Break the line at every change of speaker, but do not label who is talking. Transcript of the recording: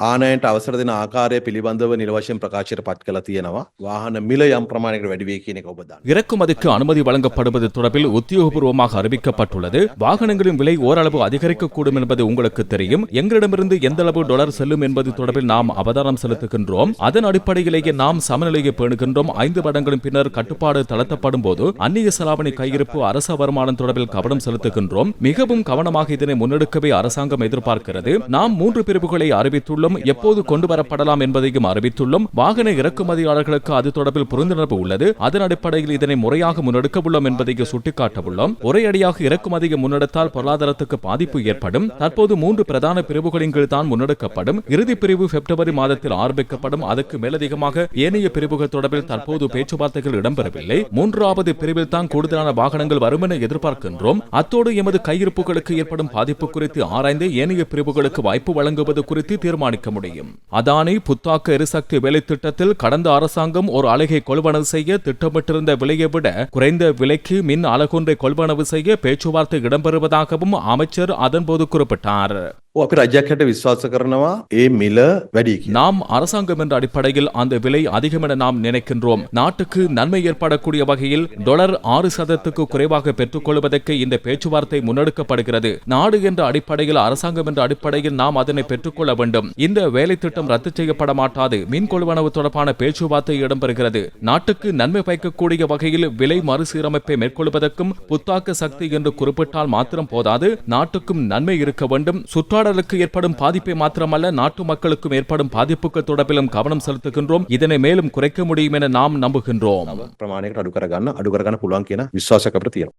ආනයට අවසර දෙන ආකාරය පිළිබඳව නිල වශයෙන් ප්‍රකාශයට පත් කළ තියෙනවා. වාහන මිල යම් ප්‍රමාණයකට වැඩි වේ කියන එක ඔබ දන්නවා.
இறக்குமதிக்கு அனுமதி வழங்கப்படுவது தொடர்பில் உத்தியோகபூர்வமாக அறிவிக்கப்பட்டுள்ளது வாகனங்களின் விலை ஓரளவு அதிகரிக்கக்கூடும் என்பது உங்களுக்கு தெரியும் எங்களிடமிருந்து எந்த அளவு டாலர் செல்லும் என்பது தொடர்பில் நாம் அவதானம் செலுத்துகின்றோம் அதன் அடிப்படையிலேயே நாம் சமநிலையை பேணுகின்றோம் ஐந்து வருடங்களின் பின்னர் கட்டுப்பாடு தளர்த்தப்படும் போது அந்நிய செலாவணி கையிருப்பு அரச வருமானம் தொடர்பில் கவனம் செலுத்துகின்றோம் மிகவும் கவனமாக இதனை முன்னெடுக்கவே அரசாங்கம் எதிர்பார்க்கிறது நாம் மூன்று பிரிவுகளை அறிவித்துள்ளோம் எப்போது கொண்டு வரப்படலாம் என்பதையும் அறிவித்துள்ளோம். வாகன இறக்குமதியாளர்களுக்கு அது தொடர்பில் புரிந்துணர்வு உள்ளது. அதன் அடிப்படையில் இதனை முறையாக முன்னெடுக்க உள்ளோம் என்பதையும் சுட்டிக்காட்ட உள்ளோம் ஒரே அடியாக இறக்குமதியை முன்னெடுத்தால் பொருளாதாரத்துக்கு பாதிப்பு ஏற்படும். தற்போது மூன்று பிரதான பிரிவுகளின் கீழ் தான் முன்னெடுக்கப்படும். இறுதி பிரிவு பிப்ரவரி மாதத்தில் ஆரம்பிக்கப்படும். அதற்கு மேலதிகமாக ஏனைய பிரிவுகள் தொடர்பில் தற்போது பேச்சுவார்த்தைகள் இடம்பெறவில்லை. மூன்றாவது பிரிவில் தான் கூடுதலான வாகனங்கள் வரும் என எதிர்பார்க்கின்றோம். அத்தோடு எமது கையிருப்புகளுக்கு ஏற்படும் பாதிப்பு குறித்து ஆராய்ந்து ஏனைய பிரிவுகளுக்கு வாய்ப்பு வழங்குவது குறித்து தீர்மானிக்க முடியும். அதானி புத்தாக்க எரிசக்தி வேலை திட்டத்தில் கடந்த அரசாங்கம் ஒரு அலகை கொள்வனவு செய்ய திட்டமிட்டிருந்த விலையை விட குறைந்த விலைக்கு மின் அலகொன்றை கொள்வனவு செய்ய பேச்சுவார்த்தை இடம்பெறுவதாகவும் அமைச்சர் அதன்போது குறிப்பிட்டார்.
අපි රජයක් හැට විශ්වාස කරනවා ඒ මිල වැඩි කිය.
நாம் அரசாங்கம் என்ற அடிப்படையில் அந்த விலை அதிகம் என நாம் நினைக்கின்றோம் நாட்டுக்கு நன்மை ஏற்படக்கூடிய வகையில் டாலர் ஆறு சதத்துக்கு குறைவாக பெற்றுக் கொள்வதற்கு இந்த பேச்சுவார்த்தை முன்னெடுக்கப்படுகிறது நாடு என்ற அடிப்படையில் அரசாங்கம் என்ற அடிப்படையில் நாம் அதனை பெற்றுக்கொள்ள வேண்டும் இந்த வேலை திட்டம் ரத்து செய்யப்பட மாட்டாது மின் கொள்வனவு தொடர்பான பேச்சுவார்த்தை இடம்பெறுகிறது நாட்டுக்கு நன்மை பயக்கக்கூடிய வகையில் விலை மறுசீரமைப்பை மேற்கொள்வதற்கும் புத்தாக்க சக்தி என்று குறிப்பிட்டால் மாத்திரம் போதாது நாட்டுக்கும் நன்மை இருக்க வேண்டும் சுற்றாடலுக்கு ஏற்படும் பாதிப்பை மாத்திரமல்ல நாட்டு மக்களுக்கும் ஏற்படும் பாதிப்புகள் தொடர்பிலும் கவனம் செலுத்துகின்றோம் இதனை மேலும் குறைக்க முடியும் என நாம் நம்புகின்றோம்
ප්‍රමාණයකට අඩු කරගන්න අඩු කරගන්න පුළුවන් කියන විශ්වාසයක් අපිට තියෙනවා.